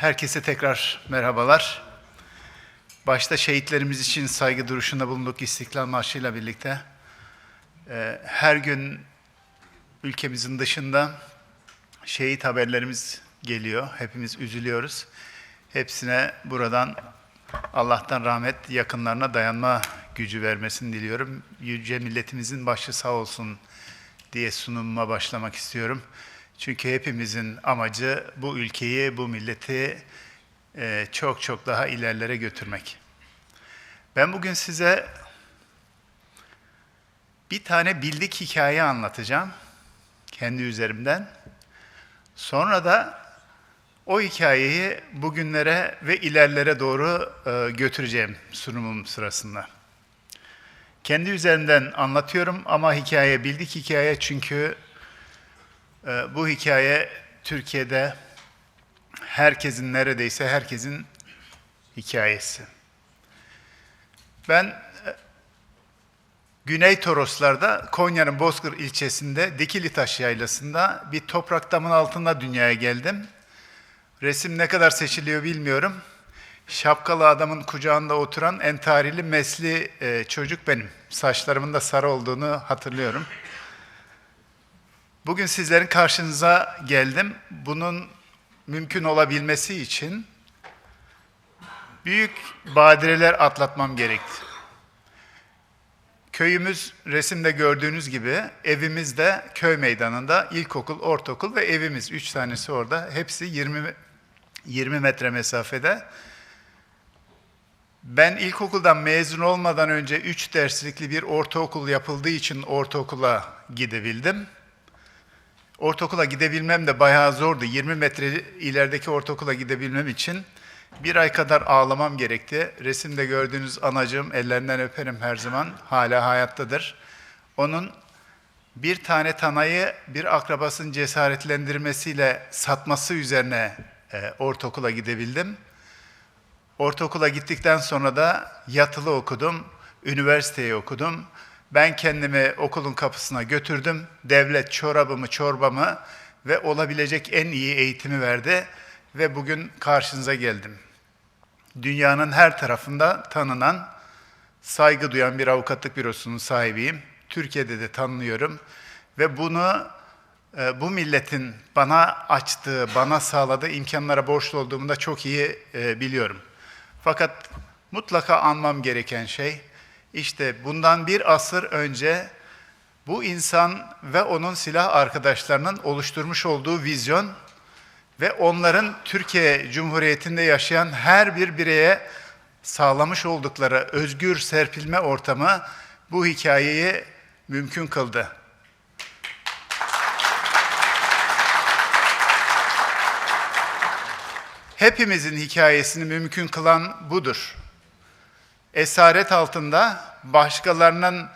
Herkese tekrar merhabalar. Başta şehitlerimiz için saygı duruşunda bulunduk İstiklal Marşı'yla birlikte. Ee, Her gün ülkemizin dışında şehit haberlerimiz geliyor. Hepimiz üzülüyoruz. Hepsine buradan Allah'tan rahmet, yakınlarına dayanma gücü vermesini diliyorum. Yüce milletimizin başı sağ olsun diye sunumuma başlamak istiyorum. Çünkü hepimizin amacı bu ülkeyi, bu milleti e, çok çok daha ilerlere götürmek. Ben bugün size bir tane bildik hikaye anlatacağım kendi üzerimden. Sonra da o hikayeyi bugünlere ve ilerlere doğru e, götüreceğim sunumum sırasında. Kendi üzerimden anlatıyorum ama hikaye bildik hikaye çünkü bu hikaye Türkiye'de herkesin neredeyse herkesin hikayesi. Ben e, Güney Toroslar'da Konya'nın Bozkır ilçesinde Dikilitaş Yaylası'nda bir toprak damın altında dünyaya geldim. Resim ne kadar seçiliyor bilmiyorum. Şapkalı adamın kucağında oturan entarili mesli e, çocuk benim. Saçlarımın da sarı olduğunu hatırlıyorum. Bugün sizlerin karşınıza geldim. Bunun mümkün olabilmesi için büyük badireler atlatmam gerekti. Köyümüz resimde gördüğünüz gibi evimiz de köy meydanında ilkokul, ortaokul ve evimiz. Üç tanesi orada. Hepsi 20, 20 metre mesafede. Ben ilkokuldan mezun olmadan önce üç derslikli bir ortaokul yapıldığı için ortaokula gidebildim. Ortaokula gidebilmem de bayağı zordu. 20 metre ilerideki ortaokula gidebilmem için bir ay kadar ağlamam gerekti. Resimde gördüğünüz anacığım, ellerinden öperim her zaman, hala hayattadır. Onun bir tane tanayı bir akrabasının cesaretlendirmesiyle satması üzerine e, ortaokula gidebildim. Ortaokula gittikten sonra da yatılı okudum, üniversiteyi okudum. Ben kendimi okulun kapısına götürdüm. Devlet çorabımı, çorbamı ve olabilecek en iyi eğitimi verdi ve bugün karşınıza geldim. Dünyanın her tarafında tanınan, saygı duyan bir avukatlık bürosunun sahibiyim. Türkiye'de de tanınıyorum ve bunu e, bu milletin bana açtığı, bana sağladığı imkanlara borçlu olduğumu da çok iyi e, biliyorum. Fakat mutlaka anmam gereken şey, işte bundan bir asır önce bu insan ve onun silah arkadaşlarının oluşturmuş olduğu vizyon ve onların Türkiye Cumhuriyeti'nde yaşayan her bir bireye sağlamış oldukları özgür serpilme ortamı bu hikayeyi mümkün kıldı. Hepimizin hikayesini mümkün kılan budur. Esaret altında başkalarının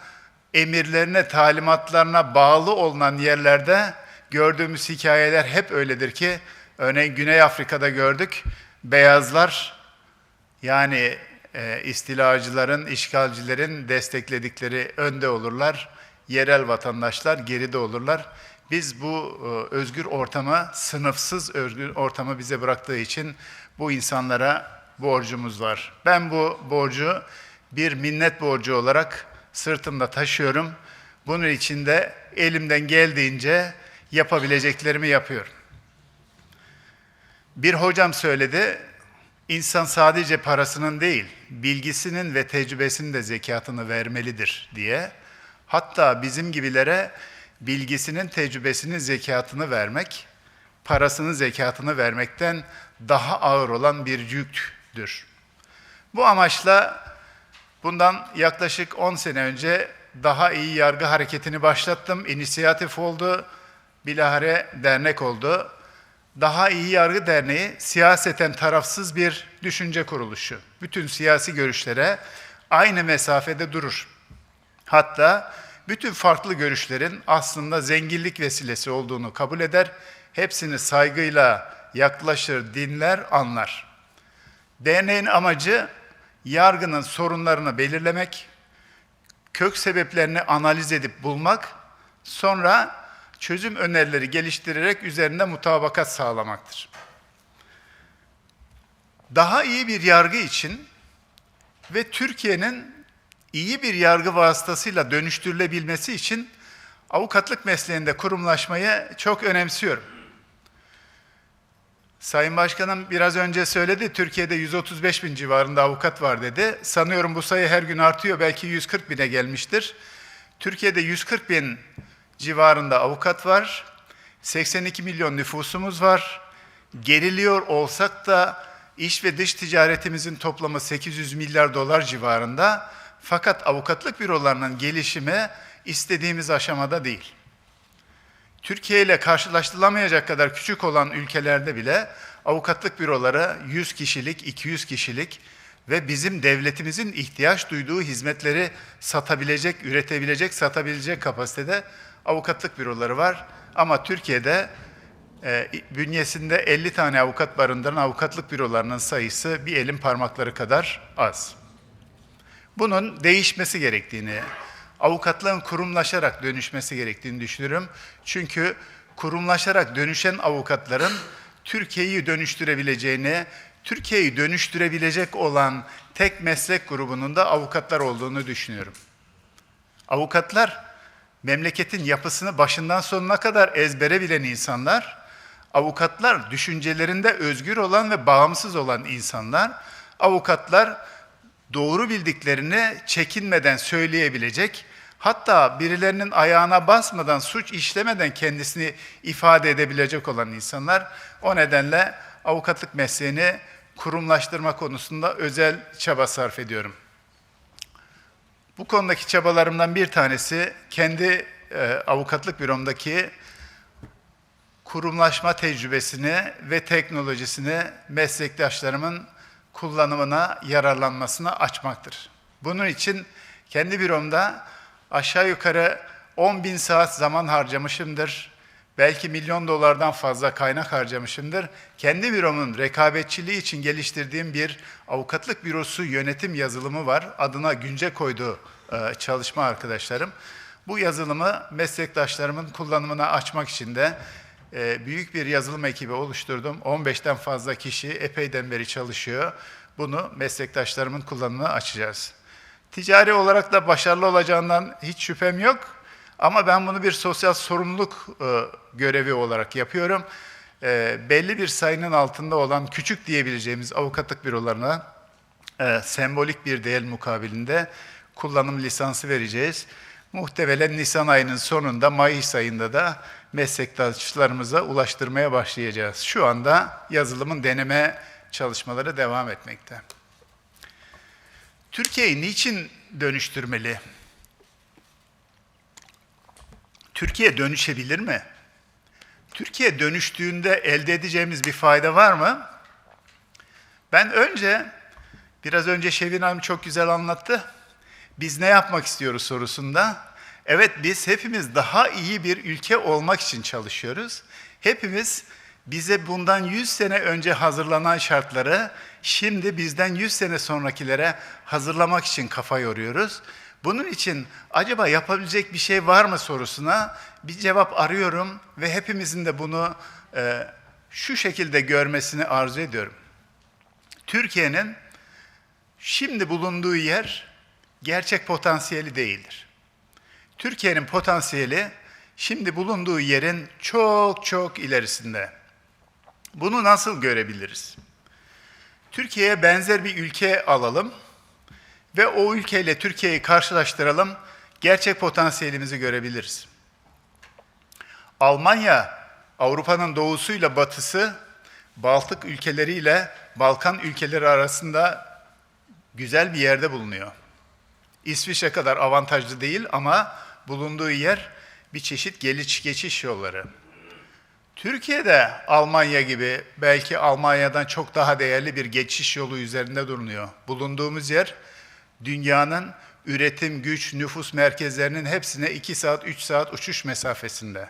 emirlerine, talimatlarına bağlı olunan yerlerde gördüğümüz hikayeler hep öyledir ki, örneğin Güney Afrika'da gördük, beyazlar yani e, istilacıların, işgalcilerin destekledikleri önde olurlar, yerel vatandaşlar geride olurlar. Biz bu e, özgür ortamı, sınıfsız özgür ortamı bize bıraktığı için bu insanlara borcumuz var. Ben bu borcu bir minnet borcu olarak sırtımda taşıyorum. Bunun için de elimden geldiğince yapabileceklerimi yapıyorum. Bir hocam söyledi, insan sadece parasının değil, bilgisinin ve tecrübesinin de zekatını vermelidir diye. Hatta bizim gibilere bilgisinin, tecrübesinin zekatını vermek, parasının zekatını vermekten daha ağır olan bir yüktür. Bu amaçla bundan yaklaşık 10 sene önce daha iyi yargı hareketini başlattım. İnisiyatif oldu, bilahare dernek oldu. Daha İyi Yargı Derneği siyaseten tarafsız bir düşünce kuruluşu. Bütün siyasi görüşlere aynı mesafede durur. Hatta bütün farklı görüşlerin aslında zenginlik vesilesi olduğunu kabul eder, hepsini saygıyla yaklaşır, dinler, anlar. Derneğin amacı yargının sorunlarını belirlemek, kök sebeplerini analiz edip bulmak, sonra çözüm önerileri geliştirerek üzerinde mutabakat sağlamaktır. daha iyi bir yargı için ve Türkiye'nin iyi bir yargı vasıtasıyla dönüştürülebilmesi için avukatlık mesleğinde kurumlaşmayı çok önemsiyorum. Sayın Başkanım biraz önce söyledi, Türkiye'de 135 bin civarında avukat var dedi. Sanıyorum bu sayı her gün artıyor, belki 140 bine gelmiştir. Türkiye'de 140 bin civarında avukat var, 82 milyon nüfusumuz var. Geriliyor olsak da iç ve dış ticaretimizin toplamı 800 milyar dolar civarında. Fakat avukatlık bürolarının gelişimi istediğimiz aşamada değil. Türkiye ile karşılaştırılamayacak kadar küçük olan ülkelerde bile avukatlık büroları 100 kişilik, 200 kişilik ve bizim devletimizin ihtiyaç duyduğu hizmetleri satabilecek, üretebilecek, satabilecek kapasitede avukatlık büroları var. Ama Türkiye'de e, bünyesinde 50 tane avukat barındıran avukatlık bürolarının sayısı bir elin parmakları kadar az. Bunun değişmesi gerektiğini, avukatlığın kurumlaşarak dönüşmesi gerektiğini düşünüyorum. Çünkü kurumlaşarak dönüşen avukatların Türkiye'yi dönüştürebileceğini, Türkiye'yi dönüştürebilecek olan tek meslek grubunun da avukatlar olduğunu düşünüyorum. Avukatlar memleketin yapısını başından sonuna kadar ezbere bilen insanlar, avukatlar düşüncelerinde özgür olan ve bağımsız olan insanlar, avukatlar doğru bildiklerini çekinmeden söyleyebilecek, hatta birilerinin ayağına basmadan, suç işlemeden kendisini ifade edebilecek olan insanlar. O nedenle avukatlık mesleğini kurumlaştırma konusunda özel çaba sarf ediyorum. Bu konudaki çabalarımdan bir tanesi kendi e, avukatlık büromdaki kurumlaşma tecrübesini ve teknolojisini meslektaşlarımın kullanımına, yararlanmasına açmaktır. Bunun için kendi büromda aşağı yukarı 10 bin saat zaman harcamışımdır. Belki milyon dolardan fazla kaynak harcamışımdır. Kendi büromun rekabetçiliği için geliştirdiğim bir avukatlık bürosu yönetim yazılımı var. Adına Günce koydu e, çalışma arkadaşlarım. Bu yazılımı meslektaşlarımın kullanımına açmak için de e, büyük bir yazılım ekibi oluşturdum. 15'ten fazla kişi epeyden beri çalışıyor. Bunu meslektaşlarımın kullanımına açacağız. Ticari olarak da başarılı olacağından hiç şüphem yok. Ama ben bunu bir sosyal sorumluluk e, görevi olarak yapıyorum. E, belli bir sayının altında olan küçük diyebileceğimiz avukatlık bürolarına e, sembolik bir değer mukabilinde kullanım lisansı vereceğiz. Muhtemelen Nisan ayının sonunda, Mayıs ayında da meslektaşlarımıza ulaştırmaya başlayacağız. Şu anda yazılımın deneme çalışmaları devam etmekte. Türkiye'yi niçin dönüştürmeli? Türkiye dönüşebilir mi? Türkiye dönüştüğünde elde edeceğimiz bir fayda var mı? Ben önce, biraz önce Şevin Hanım çok güzel anlattı. Biz ne yapmak istiyoruz sorusunda. Evet biz hepimiz daha iyi bir ülke olmak için çalışıyoruz. Hepimiz bize bundan 100 sene önce hazırlanan şartları şimdi bizden 100 sene sonrakilere hazırlamak için kafa yoruyoruz. Bunun için acaba yapabilecek bir şey var mı sorusuna bir cevap arıyorum ve hepimizin de bunu e, şu şekilde görmesini arzu ediyorum. Türkiye'nin şimdi bulunduğu yer gerçek potansiyeli değildir. Türkiye'nin potansiyeli şimdi bulunduğu yerin çok çok ilerisinde. Bunu nasıl görebiliriz? Türkiye'ye benzer bir ülke alalım ve o ülkeyle Türkiye'yi karşılaştıralım, gerçek potansiyelimizi görebiliriz. Almanya, Avrupa'nın doğusuyla batısı, Baltık ülkeleriyle Balkan ülkeleri arasında güzel bir yerde bulunuyor. İsviçre kadar avantajlı değil ama bulunduğu yer bir çeşit geliş geçiş yolları. Türkiye'de Almanya gibi belki Almanya'dan çok daha değerli bir geçiş yolu üzerinde durunuyor. Bulunduğumuz yer dünyanın üretim, güç, nüfus merkezlerinin hepsine 2 saat, 3 saat uçuş mesafesinde.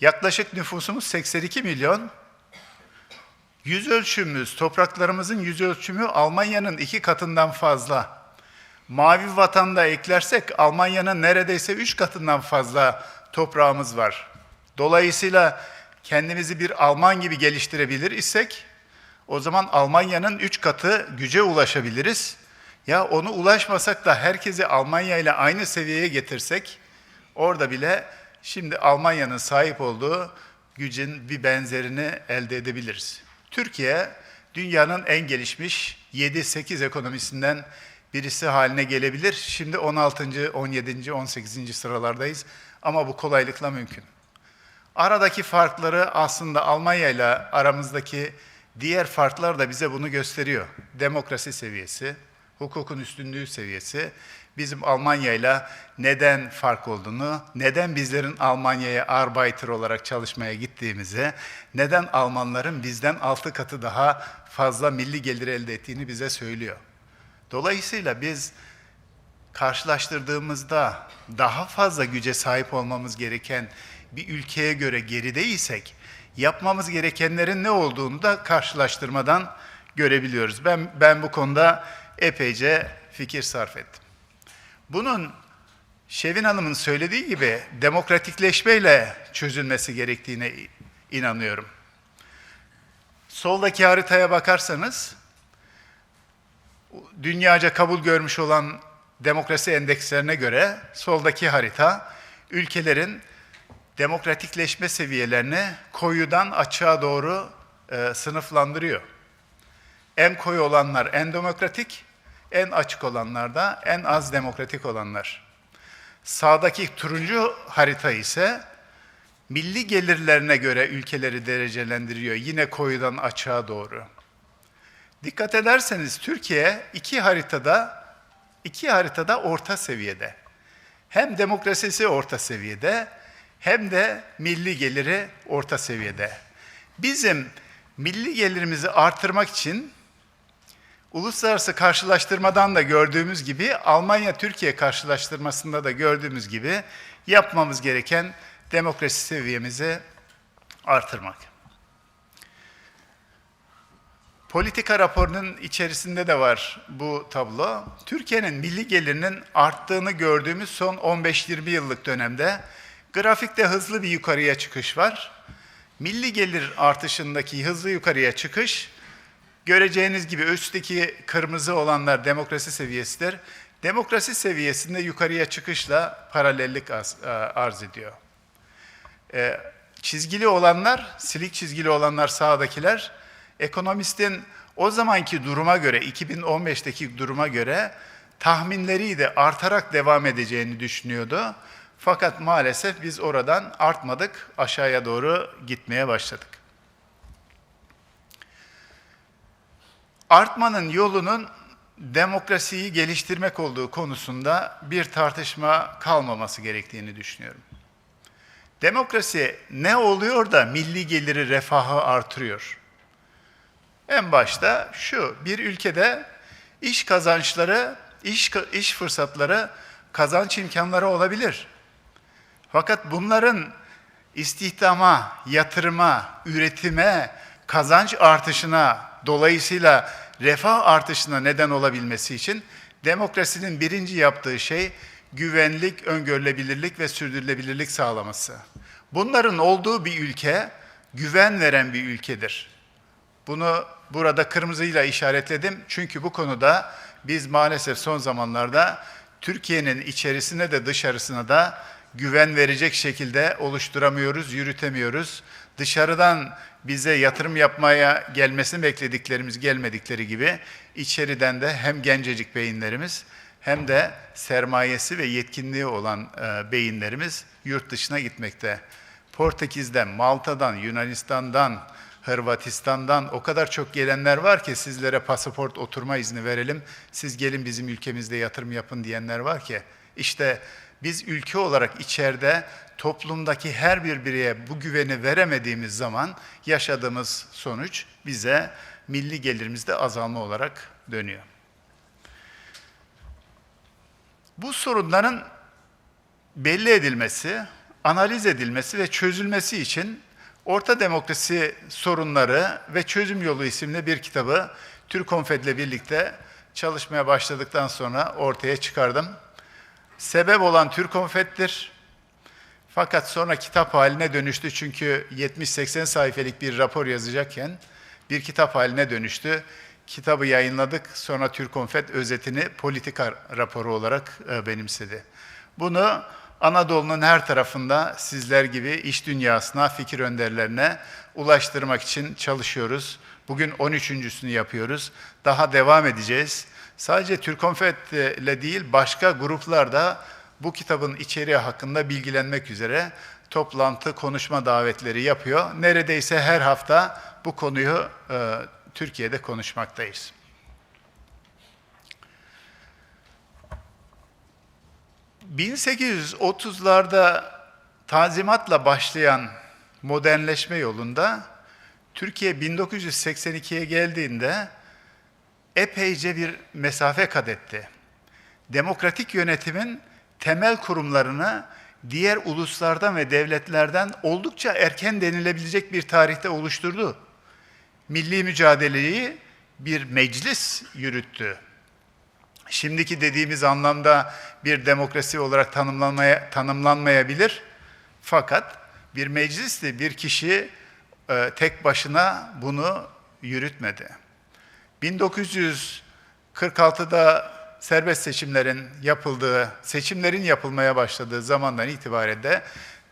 Yaklaşık nüfusumuz 82 milyon. Yüz ölçümümüz, topraklarımızın yüz ölçümü Almanya'nın iki katından fazla. Mavi vatanda eklersek Almanya'nın neredeyse üç katından fazla toprağımız var. Dolayısıyla kendimizi bir Alman gibi geliştirebilir isek, O zaman Almanya'nın 3 katı güce ulaşabiliriz. Ya onu ulaşmasak da herkesi Almanya ile aynı seviyeye getirsek orada bile şimdi Almanya'nın sahip olduğu gücün bir benzerini elde edebiliriz. Türkiye dünyanın en gelişmiş 7-8 ekonomisinden birisi haline gelebilir. Şimdi 16. 17. 18. sıralardayız ama bu kolaylıkla mümkün. Aradaki farkları aslında Almanya ile aramızdaki diğer farklar da bize bunu gösteriyor. Demokrasi seviyesi, hukukun üstünlüğü seviyesi, bizim Almanya ile neden fark olduğunu, neden bizlerin Almanya'ya Arbeiter olarak çalışmaya gittiğimizi, neden Almanların bizden altı katı daha fazla milli gelir elde ettiğini bize söylüyor. Dolayısıyla biz karşılaştırdığımızda daha fazla güce sahip olmamız gereken bir ülkeye göre gerideysek, yapmamız gerekenlerin ne olduğunu da karşılaştırmadan görebiliyoruz. Ben, ben bu konuda epeyce fikir sarf ettim. Bunun Şevin Hanım'ın söylediği gibi demokratikleşmeyle çözülmesi gerektiğine inanıyorum. Soldaki haritaya bakarsanız, dünyaca kabul görmüş olan demokrasi endekslerine göre soldaki harita ülkelerin demokratikleşme seviyelerini koyudan açığa doğru e, sınıflandırıyor. En koyu olanlar en demokratik, en açık olanlar da en az demokratik olanlar. Sağdaki turuncu harita ise milli gelirlerine göre ülkeleri derecelendiriyor yine koyudan açığa doğru. Dikkat ederseniz Türkiye iki haritada iki haritada orta seviyede. Hem demokrasisi orta seviyede hem de milli geliri orta seviyede. Bizim milli gelirimizi artırmak için uluslararası karşılaştırmadan da gördüğümüz gibi Almanya-Türkiye karşılaştırmasında da gördüğümüz gibi yapmamız gereken demokrasi seviyemizi artırmak. Politika raporunun içerisinde de var bu tablo. Türkiye'nin milli gelirinin arttığını gördüğümüz son 15-20 yıllık dönemde grafikte hızlı bir yukarıya çıkış var. Milli gelir artışındaki hızlı yukarıya çıkış, göreceğiniz gibi üstteki kırmızı olanlar demokrasi seviyesidir. Demokrasi seviyesinde yukarıya çıkışla paralellik arz ediyor. Ee, çizgili olanlar, silik çizgili olanlar sağdakiler, ekonomistin o zamanki duruma göre, 2015'teki duruma göre tahminleriydi artarak devam edeceğini düşünüyordu. Fakat maalesef biz oradan artmadık, aşağıya doğru gitmeye başladık. Artmanın yolunun demokrasiyi geliştirmek olduğu konusunda bir tartışma kalmaması gerektiğini düşünüyorum. Demokrasi ne oluyor da milli geliri refahı artırıyor? En başta şu, bir ülkede iş kazançları, iş, iş fırsatları, kazanç imkanları olabilir. Fakat bunların istihdama, yatırıma, üretime, kazanç artışına, dolayısıyla refah artışına neden olabilmesi için demokrasinin birinci yaptığı şey güvenlik, öngörülebilirlik ve sürdürülebilirlik sağlaması. Bunların olduğu bir ülke güven veren bir ülkedir. Bunu burada kırmızıyla işaretledim çünkü bu konuda biz maalesef son zamanlarda Türkiye'nin içerisine de dışarısına da güven verecek şekilde oluşturamıyoruz, yürütemiyoruz. Dışarıdan bize yatırım yapmaya gelmesini beklediklerimiz gelmedikleri gibi içeriden de hem gencecik beyinlerimiz hem de sermayesi ve yetkinliği olan e, beyinlerimiz yurt dışına gitmekte. Portekiz'den, Malta'dan, Yunanistan'dan, Hırvatistan'dan o kadar çok gelenler var ki sizlere pasaport oturma izni verelim, siz gelin bizim ülkemizde yatırım yapın diyenler var ki işte biz ülke olarak içeride toplumdaki her bir bireye bu güveni veremediğimiz zaman yaşadığımız sonuç bize milli gelirimizde azalma olarak dönüyor. Bu sorunların belli edilmesi, analiz edilmesi ve çözülmesi için Orta Demokrasi Sorunları ve Çözüm Yolu isimli bir kitabı Türk Konfed'le birlikte çalışmaya başladıktan sonra ortaya çıkardım. Sebep olan Türk Konfet'tir. Fakat sonra kitap haline dönüştü çünkü 70-80 sayfelik bir rapor yazacakken bir kitap haline dönüştü. Kitabı yayınladık. Sonra Türkonfet özetini politika raporu olarak e, benimsedi. Bunu Anadolu'nun her tarafında sizler gibi iş dünyasına, fikir önderlerine ulaştırmak için çalışıyoruz. Bugün 13.sünü yapıyoruz. Daha devam edeceğiz. Sadece Türkonfet ile değil başka gruplar da bu kitabın içeriği hakkında bilgilenmek üzere toplantı, konuşma davetleri yapıyor. Neredeyse her hafta bu konuyu e, Türkiye'de konuşmaktayız. ...1830'larda tanzimatla başlayan modernleşme yolunda... ...Türkiye 1982'ye geldiğinde... ...epeyce bir mesafe kat etti. Demokratik yönetimin temel kurumlarını diğer uluslardan ve devletlerden oldukça erken denilebilecek bir tarihte oluşturdu. Milli mücadeleyi bir meclis yürüttü. Şimdiki dediğimiz anlamda bir demokrasi olarak tanımlanmaya, tanımlanmayabilir. Fakat bir meclisti, bir kişi e, tek başına bunu yürütmedi. 1946'da serbest seçimlerin yapıldığı, seçimlerin yapılmaya başladığı zamandan itibaren de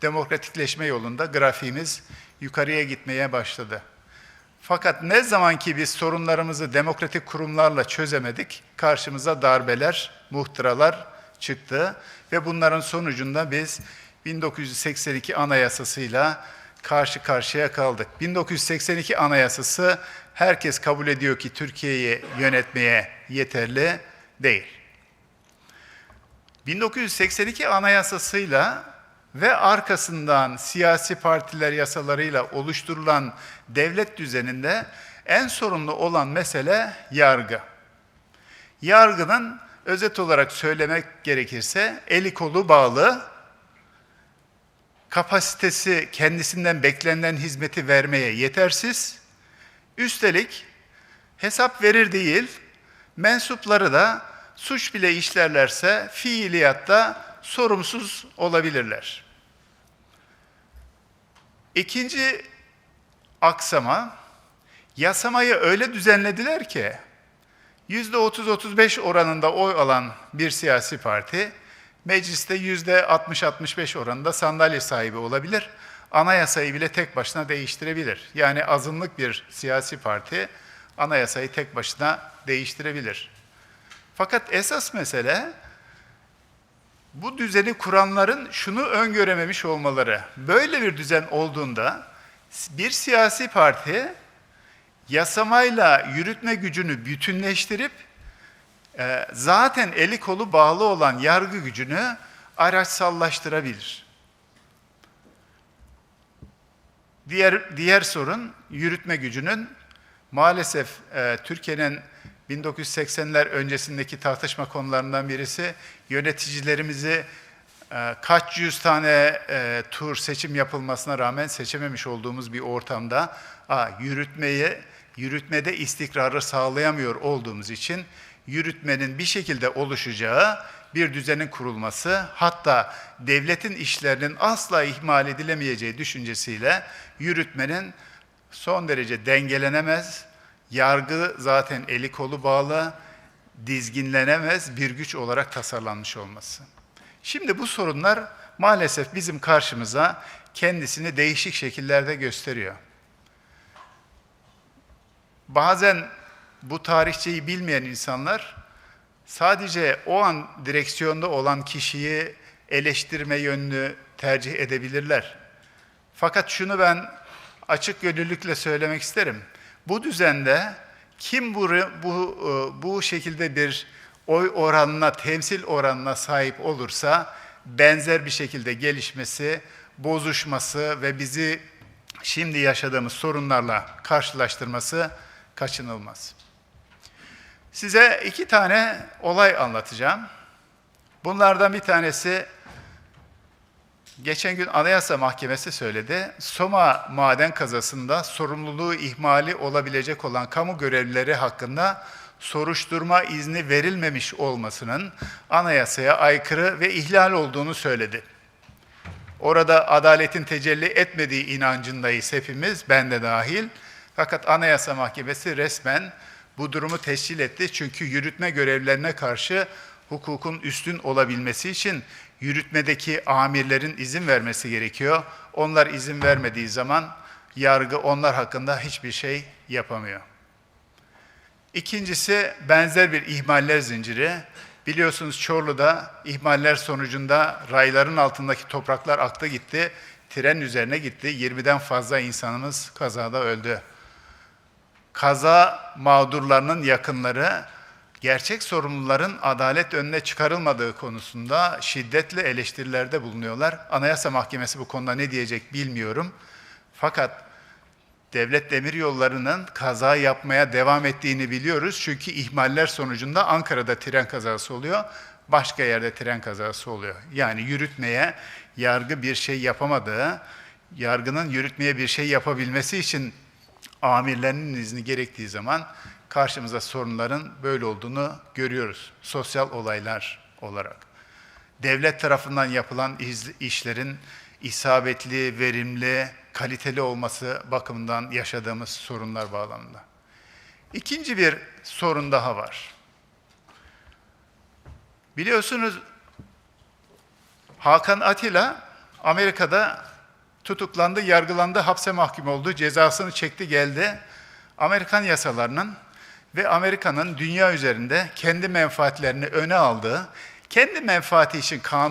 demokratikleşme yolunda grafiğimiz yukarıya gitmeye başladı. Fakat ne zaman ki biz sorunlarımızı demokratik kurumlarla çözemedik, karşımıza darbeler, muhtıralar çıktı ve bunların sonucunda biz 1982 Anayasası'yla karşı karşıya kaldık. 1982 Anayasası herkes kabul ediyor ki Türkiye'yi yönetmeye yeterli değil. 1982 Anayasası'yla ve arkasından siyasi partiler yasalarıyla oluşturulan devlet düzeninde en sorunlu olan mesele yargı. Yargının özet olarak söylemek gerekirse eli kolu bağlı, kapasitesi kendisinden beklenen hizmeti vermeye yetersiz, üstelik hesap verir değil, mensupları da suç bile işlerlerse fiiliyatta sorumsuz olabilirler. İkinci aksama, yasamayı öyle düzenlediler ki, yüzde 30-35 oranında oy alan bir siyasi parti, mecliste yüzde 60-65 oranında sandalye sahibi olabilir, anayasayı bile tek başına değiştirebilir. Yani azınlık bir siyasi parti, anayasayı tek başına değiştirebilir. Fakat esas mesele bu düzeni kuranların şunu öngörememiş olmaları. Böyle bir düzen olduğunda bir siyasi parti yasamayla yürütme gücünü bütünleştirip zaten eli kolu bağlı olan yargı gücünü araçsallaştırabilir. Diğer diğer sorun yürütme gücünün maalesef e, Türkiye'nin 1980'ler öncesindeki tartışma konularından birisi yöneticilerimizi e, kaç yüz tane e, tur seçim yapılmasına rağmen seçememiş olduğumuz bir ortamda a, yürütmeyi yürütmede istikrarı sağlayamıyor olduğumuz için yürütmenin bir şekilde oluşacağı bir düzenin kurulması hatta devletin işlerinin asla ihmal edilemeyeceği düşüncesiyle yürütmenin son derece dengelenemez, yargı zaten eli kolu bağlı, dizginlenemez bir güç olarak tasarlanmış olması. Şimdi bu sorunlar maalesef bizim karşımıza kendisini değişik şekillerde gösteriyor. Bazen bu tarihçeyi bilmeyen insanlar sadece o an direksiyonda olan kişiyi eleştirme yönünü tercih edebilirler. Fakat şunu ben açık gönüllülükle söylemek isterim. Bu düzende kim bu, bu, e, bu şekilde bir oy oranına, temsil oranına sahip olursa benzer bir şekilde gelişmesi, bozuşması ve bizi şimdi yaşadığımız sorunlarla karşılaştırması kaçınılmaz. Size iki tane olay anlatacağım. Bunlardan bir tanesi Geçen gün Anayasa Mahkemesi söyledi. Soma maden kazasında sorumluluğu ihmali olabilecek olan kamu görevlileri hakkında soruşturma izni verilmemiş olmasının anayasaya aykırı ve ihlal olduğunu söyledi. Orada adaletin tecelli etmediği inancındayız hepimiz, ben de dahil. Fakat Anayasa Mahkemesi resmen bu durumu tescil etti. Çünkü yürütme görevlerine karşı hukukun üstün olabilmesi için yürütmedeki amirlerin izin vermesi gerekiyor. Onlar izin vermediği zaman yargı onlar hakkında hiçbir şey yapamıyor. İkincisi benzer bir ihmaller zinciri. Biliyorsunuz Çorlu'da ihmaller sonucunda rayların altındaki topraklar aktı gitti. Tren üzerine gitti. 20'den fazla insanımız kazada öldü. Kaza mağdurlarının yakınları gerçek sorumluların adalet önüne çıkarılmadığı konusunda şiddetle eleştirilerde bulunuyorlar. Anayasa Mahkemesi bu konuda ne diyecek bilmiyorum. Fakat Devlet Demiryolları'nın kaza yapmaya devam ettiğini biliyoruz. Çünkü ihmaller sonucunda Ankara'da tren kazası oluyor, başka yerde tren kazası oluyor. Yani yürütmeye yargı bir şey yapamadığı, yargının yürütmeye bir şey yapabilmesi için amirlerinin izni gerektiği zaman karşımıza sorunların böyle olduğunu görüyoruz. Sosyal olaylar olarak. Devlet tarafından yapılan işlerin isabetli, verimli, kaliteli olması bakımından yaşadığımız sorunlar bağlamında. İkinci bir sorun daha var. Biliyorsunuz Hakan Atilla Amerika'da tutuklandı, yargılandı, hapse mahkum oldu, cezasını çekti geldi. Amerikan yasalarının ve Amerika'nın dünya üzerinde kendi menfaatlerini öne aldığı, kendi menfaati için kanun